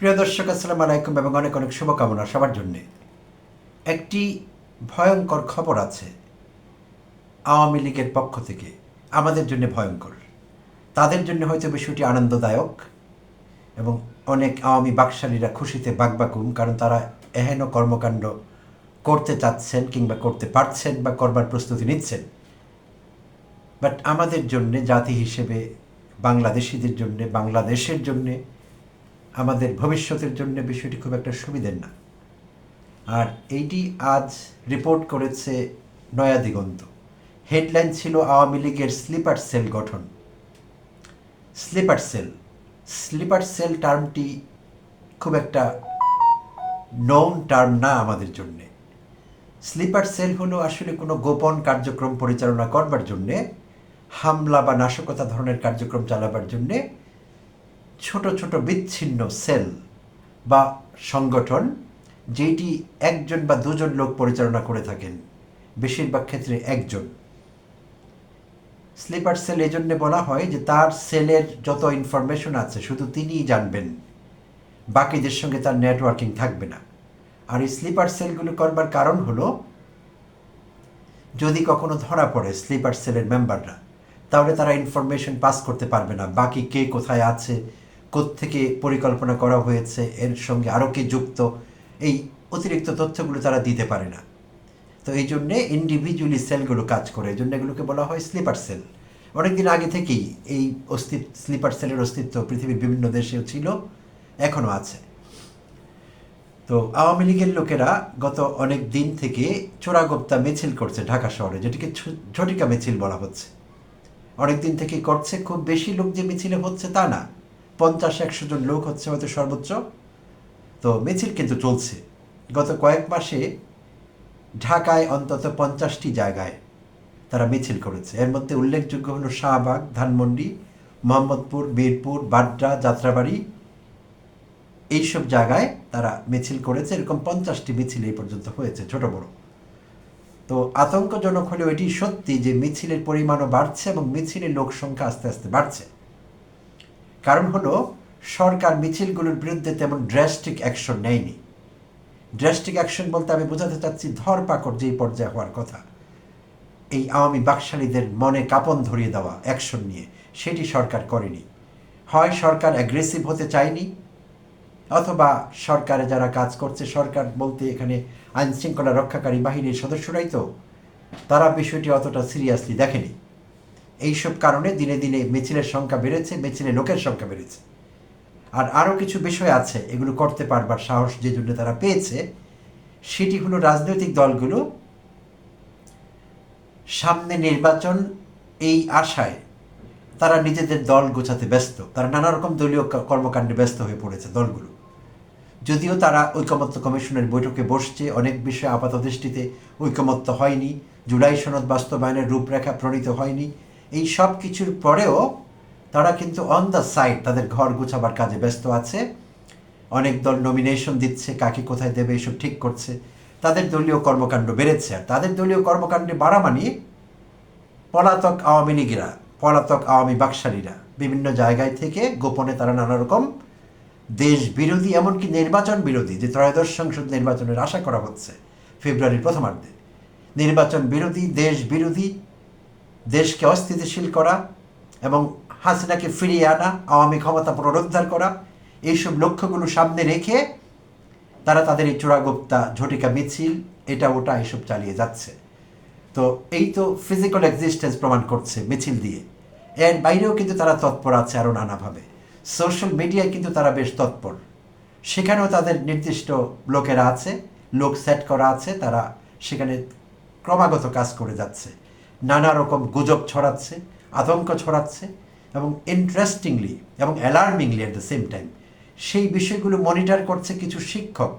প্রিয় দর্শক, আসসালামু আলাইকুম এবং অনেক অনেক শুভকামনা সবার জন্যে। একটি ভয়ঙ্কর খবর আছে আওয়ামী লীগের পক্ষ থেকে, আমাদের জন্য ভয়ঙ্কর। তাদের জন্য হয়তো বিষয়টি আনন্দদায়ক এবং অনেক আওয়ামী বাকশালীরা খুশিতে বাকবাকুম কারণ তারা এহেন কর্মকাণ্ড করতে চাচ্ছেন কিংবা করতে পারছেন বা করবার প্রস্তুতি নিচ্ছেন। বাট আমাদের জন্যে, জাতি হিসেবে, বাংলাদেশিদের জন্যে, বাংলাদেশের জন্যে আমাদের ভবিষ্যতের জন্য বিষয়টি খুব একটা সুবিধের না। আর এইটি আজ রিপোর্ট করেছে নয়া দিগন্ত। হেডলাইন ছিল আওয়ামী লীগের স্লিপার সেল গঠন। স্লিপার সেল স্লিপার সেল টার্মটি খুব একটা নন টার্ম না আমাদের জন্যে। স্লিপার সেল হলো আসলে কোনো গোপন কার্যক্রম পরিচালনা করবার জন্যে, হামলা বা নাশকতা ধরনের কার্যক্রম চালাবার জন্যে ছোট ছোট বিচ্ছিন্ন সেল বা সংগঠন যেটি একজন বা দুজন লোক পরিচালনা করে থাকেন, বেশিরভাগ ক্ষেত্রে একজন। স্লিপার সেল এই জন্যে বলা হয় যে তার সেলের যত ইনফরমেশন আছে শুধু তিনিই জানবেন, বাকিদের সঙ্গে তার নেটওয়ার্কিং থাকবে না। আর এই স্লিপার সেলগুলো করবার কারণ হলো, যদি কখনো ধরা পড়ে স্লিপার সেলের মেম্বাররা, তাহলে তারা ইনফরমেশন পাস করতে পারবে না, বাকি কে কোথায় আছে থেকে পরিকল্পনা করা হয়েছে, এর সঙ্গে আরও কে যুক্ত, এই অতিরিক্ত তথ্যগুলো তারা দিতে পারে না। তো এই জন্যে ইন্ডিভিজুয়ালি সেলগুলো কাজ করে, এই জন্য এগুলোকে বলা হয় স্লিপার সেল অনেকদিন আগে থেকেই এই অস্তিত্ব স্লিপার সেলের অস্তিত্ব পৃথিবীর বিভিন্ন দেশেও ছিল, এখনও আছে। তো আওয়ামী লীগের লোকেরা গত অনেক দিন থেকে চোরাগোপ্তা মিছিল করছে ঢাকা শহরে, যেটিকে ঝটিকা মিছিল বলা হচ্ছে। অনেক দিন থেকে করছে, খুব বেশি লোক যে মিছিলে হচ্ছে তা না। পঞ্চাশ, একশো জন লোক হচ্ছে হয়তো সর্বোচ্চ। তো মিছিল কিন্তু চলছে। গত কয়েক মাসে ঢাকায় অন্তত পঞ্চাশটি জায়গায় তারা মিছিল করেছে। এর মধ্যে উল্লেখযোগ্য হলো শাহবাগ, ধানমন্ডি, মোহাম্মদপুর, বীরপুর বাড্ডা যাত্রাবাড়ি এইসব জায়গায় তারা মিছিল করেছে। এরকম পঞ্চাশটি মিছিল এই পর্যন্ত হয়েছে, ছোট বড়। তো আতঙ্কজনক হলেও এটি সত্যি যে মিছিলের পরিমাণও বাড়ছে এবং মিছিলের লোক সংখ্যা আস্তে আস্তে বাড়ছে। কারণ হলো, সরকার মিছিলগুলোর বিরুদ্ধে তেমন ড্রাস্টিক অ্যাকশন নেয়নি। ড্রাস্টিক অ্যাকশন বলতে আমি বোঝাতে চাচ্ছি ধরপাকড় যেই পর্যায়ে হওয়ার কথা। এই আওয়ামী বাকশালীদের মনে কাপন ধরিয়ে দেওয়া অ্যাকশন নিয়ে, সেটি সরকার করেনি। হয় সরকার অ্যাগ্রেসিভ হতে চায়নি, অথবা সরকারে যারা কাজ করছে, সরকার বলতে এখানে আইন শৃঙ্খলা রক্ষাকারী বাহিনীর সদস্যরাই তো, তারা বিষয়টি অতটা সিরিয়াসলি দেখেনি। এইসব কারণে দিনে দিনে মিছিলের সংখ্যা বেড়েছে, মিছিলে লোকের সংখ্যা বেড়েছে। আর আরও কিছু বিষয় আছে, এগুলো করতে পারবার সাহস যে জন্য তারা পেয়েছে, সেটি হলো রাজনৈতিক দলগুলো সামনে নির্বাচন এই আশায় তারা নিজেদের দল গোছাতে ব্যস্ত। তারা নানা রকম দলীয় কর্মকাণ্ডে ব্যস্ত হয়ে পড়েছে দলগুলো। যদিও তারা ঐকমত্য কমিশনের বৈঠকে বসছে, অনেক বিষয়ে আপাত দৃষ্টিতে ঐকমত্য হয়নি, জুলাই সনদ বাস্তবায়নের রূপরেখা প্রণীত হয়নি এই সব কিছুর পরেও তারা কিন্তু অন দ্য সাইড তাদের ঘর গুছাবার কাজে ব্যস্ত আছে। অনেক দল নমিনেশন দিচ্ছে, কাকে কোথায় দেবে, এসব ঠিক করছে। তাদের দলীয় কর্মকাণ্ড বেড়েছে। আর তাদের দলীয় কর্মকাণ্ডে বাড়া মানে পলাতক আওয়ামী লীগেরা, পলাতক আওয়ামী বাকশালীরা। বিভিন্ন জায়গায় থেকে গোপনে তারা নানা রকম দেশ বিরোধী এমনকি নির্বাচন বিরোধী, যে ত্রয়োদশ সংসদ নির্বাচনের আশা করা হচ্ছে, ফেব্রুয়ারির প্রথমার্ধে। নির্বাচন বিরোধী দেশ বিরোধী দেশকে অস্থিতিশীল করা এবং হাসিনাকে ফিরিয়ে আনা, আওয়ামী ক্ষমতা পুনরুদ্ধার করা, এইসব লক্ষ্যগুলো সামনে রেখে তারা তাদের এই চোরাগোপ্তা ঝটিকা মিছিল, এটা ওটা এসব চালিয়ে যাচ্ছে। তো এই তো ফিজিক্যাল এক্সিস্টেন্স প্রমাণ করছে মিছিল দিয়ে। এর বাইরেও কিন্তু তারা তৎপর আছে আরও নানাভাবে। সোশ্যাল মিডিয়ায় কিন্তু তারা বেশ তৎপর। সেখানেও তাদের নির্দিষ্ট লোকেরা আছে, লোক সেট করা আছে, তারা সেখানে ক্রমাগত কাজ করে যাচ্ছে। নানা রকম গুজব ছড়াচ্ছে, আতঙ্ক ছড়াচ্ছে এবং ইন্টারেস্টিংলি এবং alarmingly at the same time সেই বিষয়গুলো মনিটর করছে কিছু শিক্ষক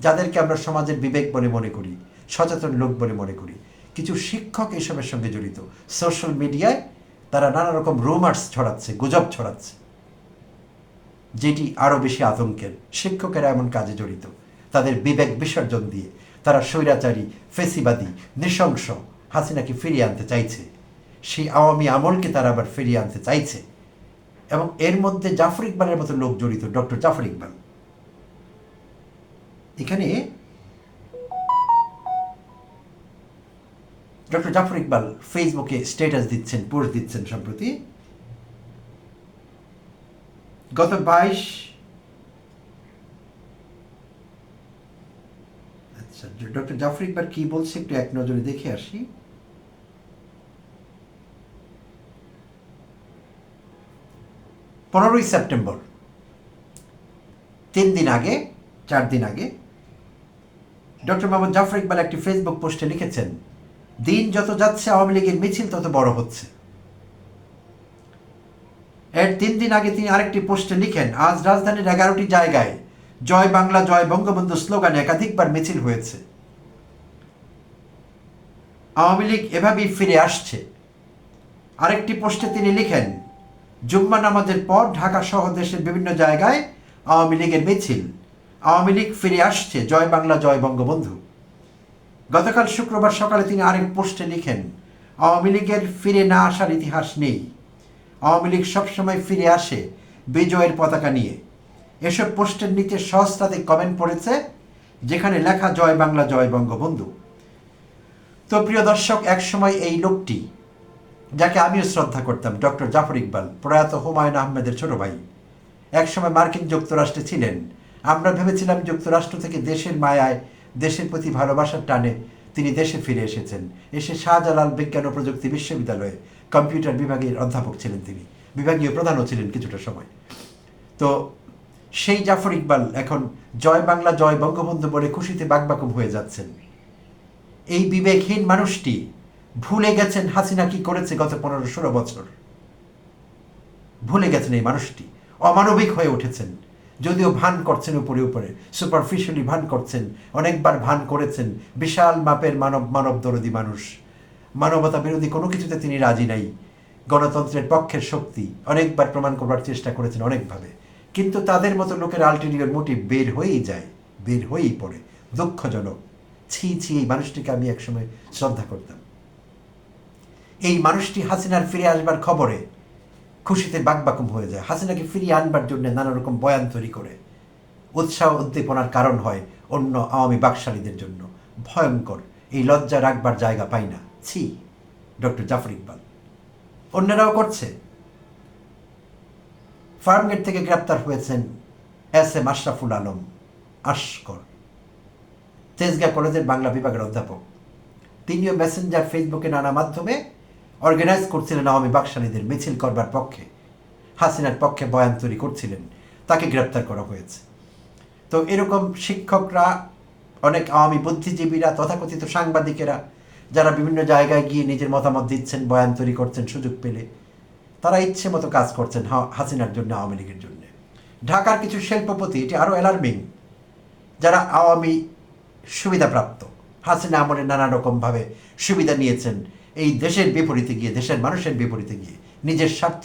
যাদেরকে আমরা সমাজের বিবেক বলে মনে করি, সচেতন লোক বলে মনে করি। কিছু শিক্ষক এসবের সঙ্গে জড়িত। সোশ্যাল মিডিয়ায় তারা নানা রকম রুমার্স ছড়াচ্ছে, গুজব ছড়াচ্ছে, যেটি আরও বেশি আতঙ্কের। শিক্ষকেরা এমন কাজে জড়িত। তাদের বিবেক বিসর্জন দিয়ে তারা স্বৈরাচারী, ফেসিবাদী, নৃশংস হাসিনাকে ফিরিয়ে আনতে চাইছে। সেই আওয়ামী আমলকে তারা আবার ফিরিয়ে আনতে চাইছে। এবং এর মধ্যে জাফর ইকবালের মতো লোক জড়িত ডক্টর জাফর ইকবাল। এখানে ডক্টর জাফর ইকবাল ফেসবুকে স্ট্যাটাস দিচ্ছেন, পোস্ট দিচ্ছেন সম্প্রতি। গত বাইশ আচ্ছা ডক্টর জাফর ইকবাল কি বলছে একটু এক নজরে দেখে আসি। পনেরোই সেপ্টেম্বর। তিন দিন আগে, চার দিন আগে, ডক্টর মোহাম্মদ জাফর ইকবাল একটি ফেসবুক পোস্টে লিখেছেন, দিন যত যাচ্ছে, আওয়ামী লীগের মিছিল তত বড় হচ্ছে। এর তিন দিন আগে তিনি আরেকটি পোস্টে লিখেন, আজ রাজধানীর এগারোটি জায়গায় জয় বাংলা, জয় বঙ্গবন্ধু স্লোগানে একাধিকবার মিছিল হয়েছে। আওয়ামী লীগ এভাবেই ফিরে আসছে। আরেকটি পোস্টে তিনি লিখেন জুম্মা নামাজের পর ঢাকা সহ দেশের বিভিন্ন জায়গায় আওয়ামী লীগের মিছিল। আওয়ামী লীগ ফিরে আসছে। জয় বাংলা, জয় বঙ্গবন্ধু। গতকাল শুক্রবার সকালে তিনি আরেক পোস্টে লিখেন, আওয়ামী লীগের ফিরে না আসার ইতিহাস নেই। আওয়ামী লীগ সবসময় ফিরে আসে বিজয়ের পতাকা নিয়ে। এসব পোস্টের নিচে সহস্রাধিক কমেন্ট পড়েছে, যেখানে লেখা, জয় বাংলা, জয় বঙ্গবন্ধু। তো প্রিয় দর্শক, একসময় এই লোকটি যাকে আমিও শ্রদ্ধা করতাম, ডক্টর জাফর ইকবাল, প্রয়াত হুমায়ুন আহমেদের ছোট ভাই। একসময় মার্কিন যুক্তরাষ্ট্রে ছিলেন। আমরা ভেবেছিলাম যুক্তরাষ্ট্র থেকে দেশের মায়ায়, দেশের প্রতি ভালোবাসার টানে তিনি দেশে ফিরে এসেছেন। এসে শাহজালাল বিজ্ঞান ও প্রযুক্তি বিশ্ববিদ্যালয়ে কম্পিউটার বিভাগের অধ্যাপক ছিলেন তিনি। বিভাগীয় প্রধানও ছিলেন কিছুটা সময়। তো সেই জাফর ইকবাল এখন জয় বাংলা, জয় বঙ্গবন্ধু বলে খুশিতে বাকবাকুম হয়ে যাচ্ছেন। এই বিবেকহীন মানুষটি ভুলে গেছেন হাসিনা কি করেছে গত পনেরো ষোলো বছর? ভুলে গেছেন এই মানুষটি। অমানবিক হয়ে উঠেছেন। যদিও ভান করছেন উপরে উপরে সুপারফিশিয়ালি ভান করছেন, অনেকবার ভান করেছেন, বিশাল মাপের মানব মানব দরদি মানুষ। মানবতা বিরোধী কোনো কিছুতে তিনি রাজি নাই। গণতন্ত্রের পক্ষের শক্তি, অনেকবার প্রমাণ করবার চেষ্টা করেছেন অনেকভাবে। কিন্তু তাদের মতো লোকের আলটিরিয়র মোটিভ বের হয়েই যায়, বের হয়েই পড়ে। দুঃখজনক। ছি ছি, এই মানুষটিকে আমি একসময় শ্রদ্ধা করতাম। এই মানুষটি হাসিনার ফিরে আসবার খবরে খুশিতে বাকবাকুম হয়ে যায়। হাসিনাকে ফিরিয়ে আনবার জন্য নানা রকম বয়ান তৈরি করে। উৎসাহ উদ্দীপনার কারণ হয় অন্য আওয়ামী বাকশালীদের জন্য। ভয়ঙ্কর, এই লজ্জা রাখবার জায়গা পাই না। ছি, ডক্টর জাফর ইকবাল। অন্যরাও করছে। ফার্মগেট থেকে গ্রেপ্তার হয়েছেন এস এম আশরাফুল আলম, আশকর। তেজগা কলেজের বাংলা বিভাগের অধ্যাপক। তিনিও মেসেঞ্জার ফেসবুকে নানা মাধ্যমে অর্গানাইজ করছিলেন আওয়ামী বাকশালীদের মিছিল করবার পক্ষে। হাসিনার পক্ষে বয়ান তৈরি করছিলেন। তাকে গ্রেপ্তার করা হয়েছে। তো এরকম শিক্ষকরা, অনেক আওয়ামী বুদ্ধিজীবীরা, তথাকথিত সাংবাদিকেরা, যারা বিভিন্ন জায়গায় গিয়ে নিজের মতামত দিচ্ছেন, বয়ান তৈরি করছেন, সুযোগ পেলে, তারা ইচ্ছে মতো কাজ করছেন হাসিনার জন্য, আওয়ামী লীগের জন্য। ঢাকার কিছু শিল্পপতি, এটি আরও অ্যালার্মিং যারা আওয়ামী সুবিধাপ্রাপ্ত, হাসিনা আমলে নানা রকমভাবে সুবিধা নিয়েছেন। এই দেশের বিপরীতে গিয়ে, দেশের মানুষের বিপরীতে গিয়ে নিজের স্বার্থ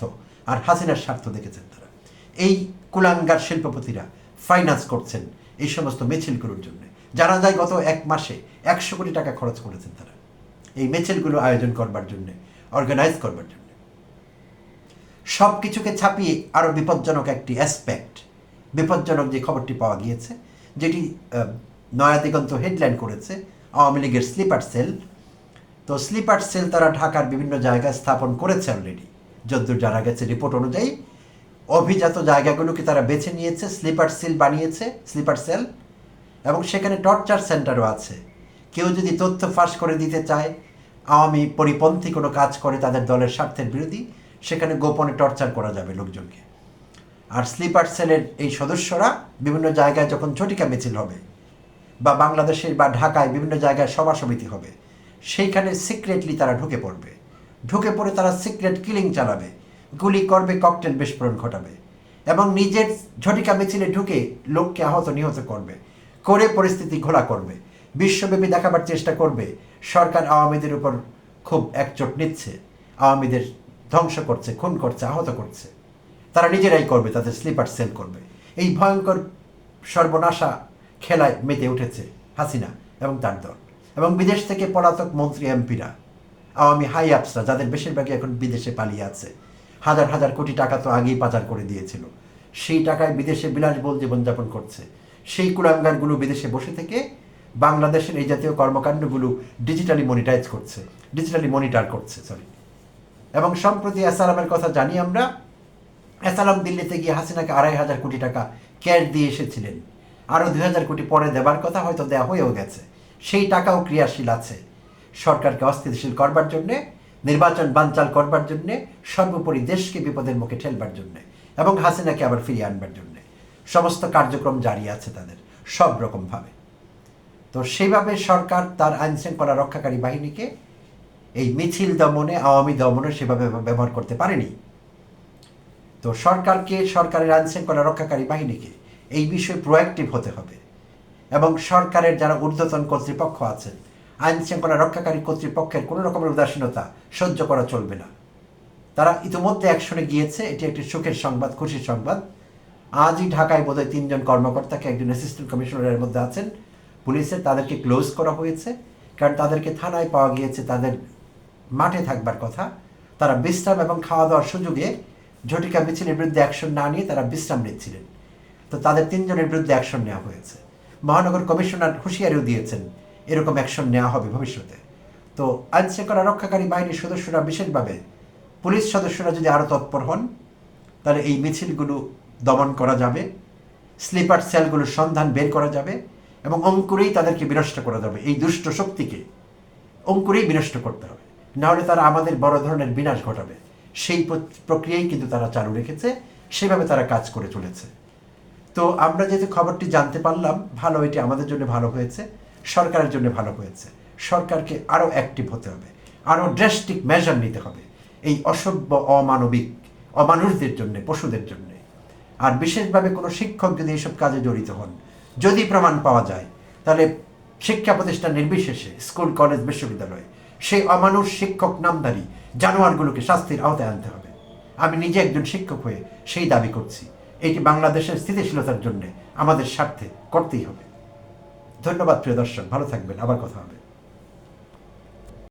আর হাসিনার স্বার্থ দেখেছেন তারা। এই কুলাঙ্গার শিল্পপতিরা ফাইন্যান্স করছেন এই সমস্ত মিছিলগুলোর জন্য। জানা যায় গত এক মাসে একশো কোটি টাকা খরচ করেছেন তারা। এই মিছিলগুলো আয়োজন করবার জন্য অর্গানাইজ করবার জন্য। সব কিছুকে ছাপিয়ে আরও বিপজ্জনক একটি অ্যাসপেক্ট বিপজ্জনক যে খবরটি পাওয়া গিয়েছে, যেটি নয়া দিগন্ত হেডলাইন করেছে, আওয়ামী লীগের স্লিপার সেল তো স্লিপার সেল তারা ঢাকার বিভিন্ন জায়গায় স্থাপন করেছে অলরেডি যদ্দূর জানা গেছে রিপোর্ট অনুযায়ী, অভিজাত জায়গাগুলোকে তারা বেছে নিয়েছে, স্লিপার সেল বানিয়েছে, স্লিপার সেল, এবং সেখানে টর্চার সেন্টারও আছে। কেউ যদি তথ্য ফাঁস করে দিতে চায়, আওয়ামী পরিপন্থী কোনো কাজ করে তাদের দলের স্বার্থের বিরোধী, সেখানে গোপনে টর্চার করা যাবে লোকজনকে। আর স্লিপার সেলের এই সদস্যরা বিভিন্ন জায়গায় যখন ঝটিকা মিছিল হবে, বা বাংলাদেশের বা ঢাকায় বিভিন্ন জায়গায় সভা সমিতি হবে সেইখানে সিক্রেটলি তারা ঢুকে পড়বে। ঢুকে পড়ে তারা সিক্রেট কিলিং চালাবে, গুলি করবে ককটেল বিস্ফোরণ ঘটাবে এবং নিজের ঝটিকা মিছিলে ঢুকে লোককে আহত নিহত করবে, করে পরিস্থিতি ঘোলা করবে, বিশ্বব্যাপী দেখাবার চেষ্টা করবে। সরকার আওয়ামীদের উপর খুব একচোট নিচ্ছে, আওয়ামীদের ধ্বংস করছে, খুন করছে, আহত করছে। তারা নিজেরাই করবে, তাদের স্লিপার সেল করবে। এই ভয়ঙ্কর সর্বনাশা খেলায় মেতে উঠেছে হাসিনা এবং তার দল। এবং বিদেশ থেকে পলাতক মন্ত্রী এমপিরা, আওয়ামী হাই আপসরা, যাদের বেশিরভাগই এখন বিদেশে পালিয়ে আছে। হাজার হাজার কোটি টাকা তো আগেই পাচার করে দিয়েছিল। সেই টাকায় বিদেশে বিলাসবহুল জীবনযাপন করছে। সেই কুলাঙ্গারগুলো বিদেশে বসে থেকে বাংলাদেশের এই জাতীয় কর্মকাণ্ডগুলো ডিজিটালি মনিটাইজ করছে। ডিজিটালি মনিটর করছে সরি এবং সম্প্রতি অ্যাসালামের কথা জানি আমরা অ্যাসালাম দিল্লিতে গিয়ে হাসিনাকে আড়াই হাজার কোটি টাকা ক্যাশ দিয়ে এসেছিলেন। আরও দুই হাজার কোটি পরে দেবার কথা হয়তো দেওয়া হয়েও গেছে। সেই টাকাও ক্রিয়াশীল আছে। সরকারকে অস্থিতিশীল করবার জন্যে, নির্বাচন বানচাল করবার জন্যে, সর্বোপরি দেশকে বিপদের মুখে ঠেলবার জন্যে এবং হাসিনাকে আবার ফিরিয়ে আনবার জন্যে। সমস্ত কার্যক্রম জারি আছে তাদের, সব রকমভাবে। তো সেইভাবে সরকার তার আইন শৃঙ্খলা রক্ষাকারী বাহিনীকে এই মিছিল দমনে, আওয়ামী দমনে সেভাবে ব্যবহার করতে পারেনি। তো সরকারকে, সরকারের আইন শৃঙ্খলা রক্ষাকারী বাহিনীকে এই বিষয়ে প্রোয়াক্টিভ হতে হবে। এবং সরকারের যারা ঊর্ধ্বতন কর্তৃপক্ষ আছেন, আইন শৃঙ্খলা রক্ষাকারী কর্তৃপক্ষের কোনো রকমের উদাসীনতা সহ্য করা চলবে না। তারা ইতিমধ্যে অ্যাকশনে গিয়েছে, এটি একটি সুখের সংবাদ, খুশির সংবাদ। আজই ঢাকায় বোধহয় তিনজন কর্মকর্তাকে একজন অ্যাসিস্ট্যান্ট কমিশনারের মধ্যে আছেন। পুলিশের তাদেরকে ক্লোজ করা হয়েছে, কারণ তাদেরকে থানায় পাওয়া গিয়েছে তাদের মাঠে থাকবার কথা। তারা বিশ্রাম এবং খাওয়া দাওয়ার সুযোগে ঝটিকা মিছিলের বিরুদ্ধে অ্যাকশন না নিয়ে তারা বিশ্রাম নিচ্ছিলেন। তো তাদের তিনজনের বিরুদ্ধে অ্যাকশন নেওয়া হয়েছে। মহানগর কমিশনার হুঁশিয়ারিও দিয়েছেন, এরকম অ্যাকশন নেওয়া হবে ভবিষ্যতে। তো আইন শৃঙ্খলা রক্ষাকারী বাহিনীর সদস্যরা বিশেষভাবে পুলিশ সদস্যরা যদি আরও তৎপর হন, তাহলে এই মিছিলগুলো দমন করা যাবে, স্লিপার সেলগুলোর সন্ধান বের করা যাবে এবং অঙ্কুরেই তাদেরকে বিনষ্ট করা যাবে। এই দুষ্ট শক্তিকে অঙ্কুরেই বিনষ্ট করতে হবে। নাহলে তারা আমাদের বড় ধরনের বিনাশ ঘটাবে। সেই প্র- প্রক্রিয়াই কিন্তু তারা চালু রেখেছে, সেভাবে তারা কাজ করে চলেছে। তো আমরা যেহেতু খবরটি জানতে পারলাম, ভালো, এটি আমাদের জন্য ভালো হয়েছে, সরকারের জন্য ভালো হয়েছে। সরকারকে আরও অ্যাক্টিভ হতে হবে, আরও ড্রাস্টিক মেজার নিতে হবে এই অসভ্য, অমানবিক, অমানুষদের জন্য, পশুদের জন্য। আর বিশেষভাবে কোনো শিক্ষক যদি এইসব কাজে জড়িত হন, যদি প্রমাণ পাওয়া যায়, তাহলে শিক্ষা প্রতিষ্ঠান নির্বিশেষে, স্কুল, কলেজ, বিশ্ববিদ্যালয়, সেই অমানুষ শিক্ষক নামধারী জানোয়ারগুলোকে শাস্তির আওতায় আনতে হবে। আমি নিজে একজন শিক্ষক হয়ে সেই দাবি করছি। এটি বাংলাদেশের স্থিতিশীলতার জন্য আমাদের স্বার্থে করতেই হবে। ধন্যবাদ, প্রিয় দর্শক। ভালো থাকবেন। আবার কথা হবে।